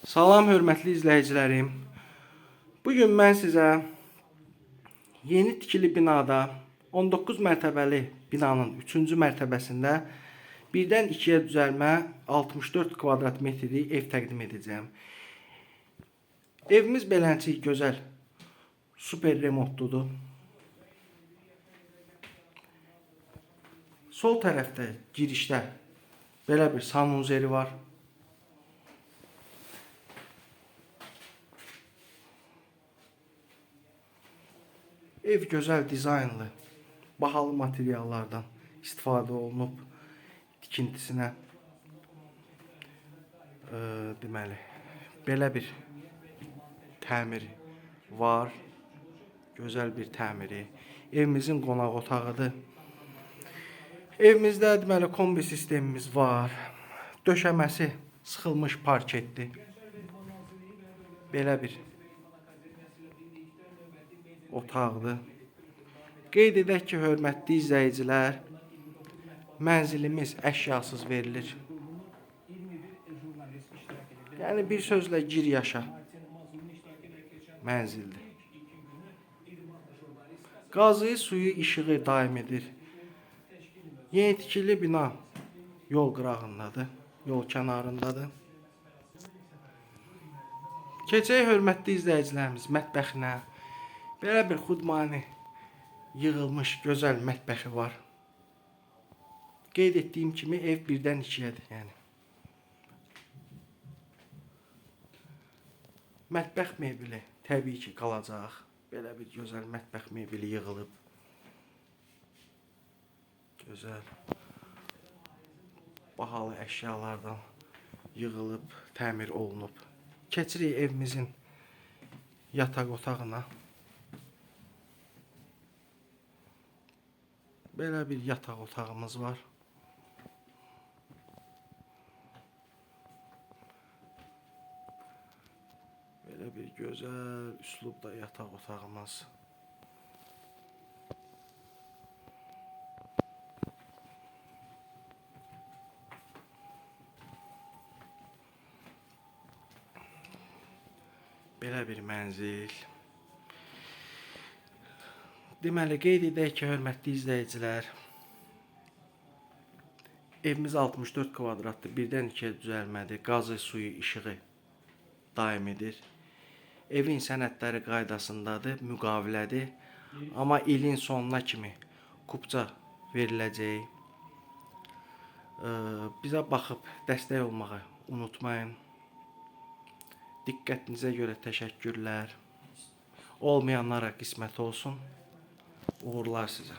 Salam hörmətli izləyicilərim. Bu gün mən sizə yeni tikili binada 19 mərtəbəli binanın 3-cü mərtəbəsində birdən 2-yə düzəlmə 64 kvadrat metrli ev təqdim edəcəyəm. Evimiz beləncə gözəl, super remontludur. Sol tərəfdə girişdə belə bir sanuzeli var. Ev gözəl dizaynlı, bahalı materiallardan istifadə olunub tikintisinə. Ee, deməli, belə bir təmir var. Gözəl bir təmiri. Evimizin qonaq otağıdır. Evimizdə deməli kombi sistemimiz var. Döşəməsi sıxılmış parketdir. Belə bir otaqdır. Qeyd edək ki, hörmətli izləyicilər, mənzilimiz əşyasız verilir. Yəni bir sözlə gir yaşa. Mənzildir. Qazı, suyu, işığı daimidir. Yeni tikili bina yol qırağındadır, yol kənarındadır. Keçək hörmətli izləyicilərimiz mətbəxinə. Belə bir xudmani yığılmış gözəl mətbəxi var. Qeyd etdiyim kimi ev birdən ikiyədir, yəni. Mətbəx mebeli təbii ki qalacaq. Belə bir gözəl mətbəx mebeli yığılıb. Gözəl bahalı əşyalardan yığılıb, təmir olunub. Keçirik evimizin yataq otağına. Belə bir yataq otağımız var. Belə bir gözəl üslubda yataq otağımız. Belə bir mənzil. Deməli, qeyd edək ki, hörmətli izləyicilər, evimiz 64 kvadratdır, birdən ikiyə düzəlmədir, qazı, suyu, işığı daimidir. Evin sənədləri qaydasındadır, müqavilədir. Amma ilin sonuna kimi kupça veriləcək. Ee, Bizə baxıb dəstək olmağı unutmayın. Diqqətinizə görə təşəkkürlər. Olmayanlara qismət olsun. uğurlar size.